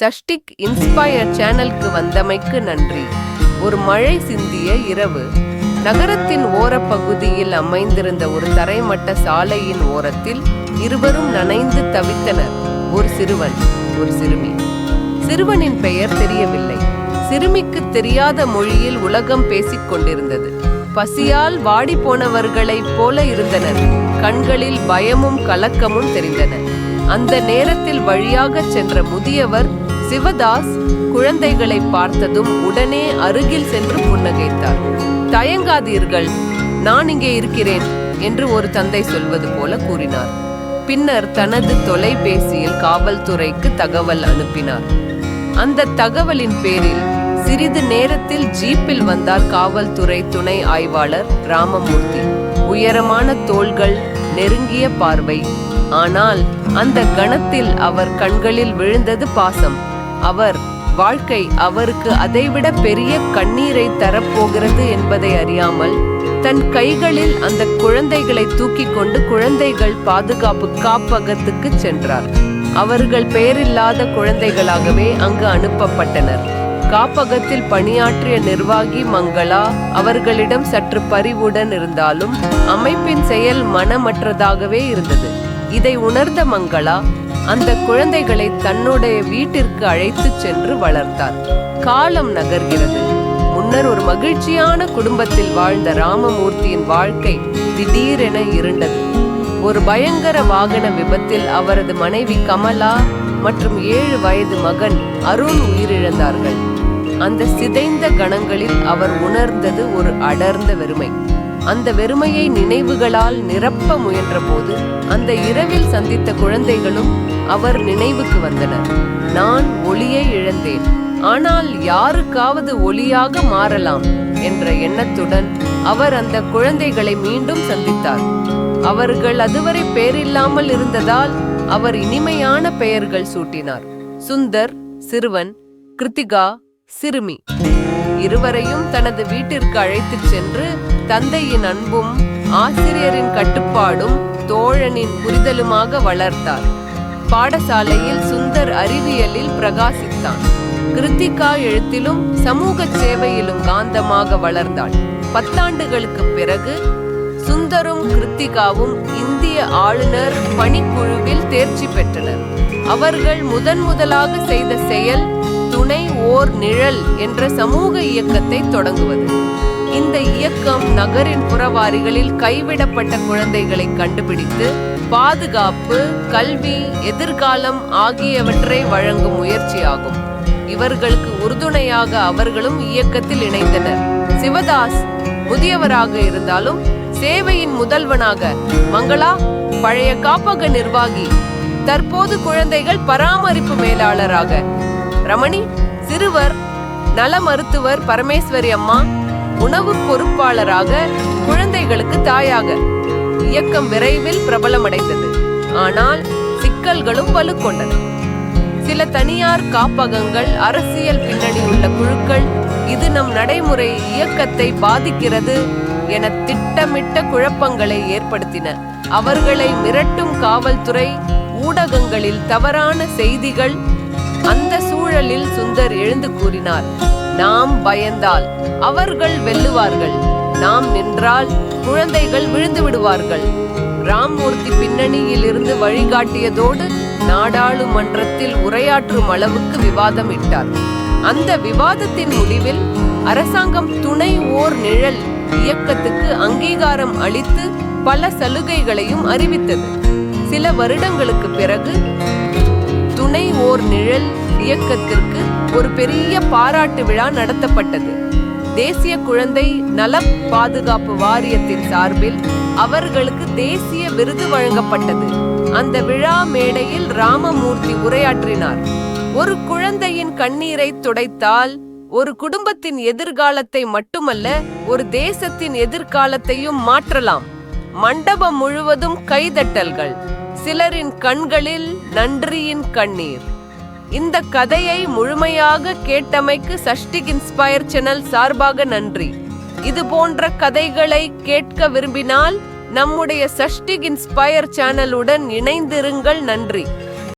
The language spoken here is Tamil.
சஷ்டிக் இன்ஸ்பயர் சேனலுக்கு வந்தமைக்கு நன்றி. ஒரு மழை சிந்திய இரவு. நகரத்தின் ஓரப்பகுதியில் அமைந்திருந்த ஒரு தரைமட்ட சாலையின் ஓரத்தில் இருவரும் நனைந்து தவித்தனர். ஒரு சிறுவன் ஒரு சிறுமி. சிறுவனின் பெயர் தெரியவில்லை. சிறுமிக்கு தெரியாத மொழியில் உலகம் பேசிக் கொண்டிருந்தது. பசியால் வாடி போனவர்களைப் போல இருந்தனர். கண்களில் பயமும் கலக்கமும் தெரிந்தன. அந்த நேரத்தில் வழியாக சென்ற முதியவர் சிவதாஸ் குழந்தைகளை பார்த்ததும் உடனே அருகில் சென்று புன்னகைத்தார். தயங்காதீர்கள் நான் இங்கே இருக்கிறேன் என்று ஒரு தந்தை சொல்வது போல கூறினார். பின்னர் தனது தொலைபேசியில் காவல்துறைக்கு தகவல் அனுப்பினார். அந்த தகவலின் பேரில் சிறிது நேரத்தில் ஜீப்பில் வந்தார் காவல்துறை துணை ஆய்வாளர் ராமமூர்த்தி. உயரமான தோள்கள் நெருங்கிய பார்வை. ஆனால் அந்த கணத்தில் அவர் கண்களில் விழுந்தது பாசம். அவர் வாழ்க்கை அவருக்கு அதைவிட பெரிய கண்ணீரை தரப்போகிறது என்பதை அறியாமல் தன் கைகளில் அந்த குழந்தைகளை தூக்கி கொண்டு குழந்தைகள் பாதுகாப்பு காப்பகத்துக்கு சென்றார். அவர்கள் பெயரில்லாத குழந்தைகளாகவே அங்கு அனுப்பப்பட்டனர். காப்பகத்தில் பணியாற்றிய நிர்வாகி மங்களா அவர்களிடம் சற்று பரிவுடன் இருந்தாலும் அமைப்பின் செயல் மனமற்றதாகவே இருந்தது. இதை உணர்ந்த மங்களா அந்த குழந்தைகளை தன்னுடைய வீட்டிற்கு அழைத்துச் சென்று வளர்த்தார். காலம் நகர்கிறது. முன்னர் ஒரு மகிழ்ச்சியான குடும்பத்தில் வாழ்ந்த ராமமூர்த்தியின் வாழ்க்கை திடீரென இருண்டது. ஒரு பயங்கர வாகன விபத்தில் அவரது மனைவி கமலா மற்றும் ஏழு வயது மகன் அருண் உயிரிழந்தார்கள். அந்த சிதைந்த கணங்களில் அவர் உணர்ந்தது ஒரு அடர்ந்த வெறுமை. அந்த வெறுமையை நினைவுகளால் நிரப்ப முயன்றபோது அந்த இரவில் சந்தித்த குழந்தைகளும் அவர் நினைவுக்கு வந்தனர். நான் ஒளியை இழந்தேன். ஆனால் யாருக்காவது ஒளியாக மாறலாம் என்ற எண்ணத்துடன் அவர் அந்த குழந்தைகளை மீண்டும் சந்தித்தார். அவர்கள் அதுவரை பெயரில்லாமல் இருந்ததால் அவர் இனிமையான பெயர்கள் சூட்டினார். சுந்தர் சிறுவன் கிருத்திகா சிறுமி. இருவரையும் தனது வீட்டிற்கு அழைத்துச் சென்று தந்தையின் அன்பும் ஆசிரியரின் கட்டுப்பாடும் தோழனின் புரிதலுமாக வளர்த்தார். பாடசாலையில் சுந்தர் அறிவியலில் பிரகாசித்தான். கிருத்திகா எழுத்திலும் சமூக சேவையிலும் காந்தமாக வளர்ந்தாள் பத்தாண்டுகளுக்கு பிறகு சுந்தரும் கிருத்திகாவும் இந்திய ஆளுநர் பணிக்குழுவில் தேர்ச்சி பெற்றனர். அவர்கள் முதன் முதலாக செய்த செயல் துணை ஓர் நிழல் என்ற சமூக இயக்கத்தை தொடங்குவது. இந்த இயக்கம் நகரின் புறவாரிகளில் கைவிடப்பட்ட குழந்தைகளை கண்டுபிடித்து பாதுகாப்பு கல்வி எதிர்காலம் ஆகியவற்றை வழங்கும் முயற்சியாகும். இவர்களுக்கு உறுதுணையாக அவர்களும் இயக்கத்தில் இணைந்தனர். சிவதாஸ் முதியவராக இருந்தாலும் சேவையின் முதல்வனாக மங்களா பழைய காப்பக நிர்வாகி தற்போது குழந்தைகள் பராமரிப்பு மேலாளராக ரமணி சிறுவர் நல மருத்துவர் பரமேஸ்வரி அம்மா உணவு பொறுப்பாளராக குழந்தைகளுக்கு தாயாக. இயக்கம் விரைவில் பிரபலமடைந்தது. ஆனால் சிக்கல்களும் வலுக்கொண்டன சில தனியார் காப்பகங்கள் அரசியல் பின்னணி உள்ள குழுக்கள் இது நம் நடைமுறை இயக்கத்தை பாதிக்கிறது என திட்டமிட்ட குழப்பங்களை ஏற்படுத்தின. அவர்களை மிரட்டும் காவல்துறை ஊடகங்களில் தவறான செய்திகள் அந்த குரலில் சுந்தர் எழுந்து கூறினார் நாம் பயந்தால் அவர்கள் வெல்லுவார்கள். நாம் நின்றால் குழந்தைகள் விழுந்து விடுவார்கள். ராம்மூர்த்தி பின்னணியில் இருந்து வழிகாட்டியதோடு நாடாளுமன்றத்தில் உரையாற்றும் அளவுக்கு விவாதமிட்டார். அந்த விவாதத்தின் முடிவில் அரசாங்கம் துணை ஓர் நிழல் இயக்கத்துக்கு அங்கீகாரம் அளித்து பல சலுகைகளையும் அறிவித்தது. சில வருடங்களுக்கு பிறகு துணை ஓர் நிழல் இயக்கத்திற்கு ஒரு பெரிய பாராட்டு விழா நடத்தப்பட்டது. தேசிய குழந்தை நல பாதுகாப்பு வாரியத்தின் சார்பில் அவர்களுக்கு தேசிய விருது வழங்கப்பட்டது. அந்த விழா மேடையில் ராமமூர்த்தி உரையாற்றினார். ஒரு குழந்தையின் கண்ணீரை துடைத்தால் ஒரு குடும்பத்தின் எதிர்காலத்தை மட்டுமல்ல ஒரு தேசத்தின் எதிர்காலத்தையும் மாற்றலாம். மண்டபம் முழுவதும் கைதட்டல்கள். சிலரின் கண்களில் நன்றியின் கண்ணீர். இந்த கதையை முழுமையாக கேட்டமைக்கு சஷ்டிக் இன்ஸ்பயர் சேனல் சார்பாக நன்றி. இது போன்ற கதைகளை கேட்க விரும்பினால் நம்முடைய சஷ்டிக் இன்ஸ்பயர் சேனலுடன் இணைந்திருங்கள் நன்றி.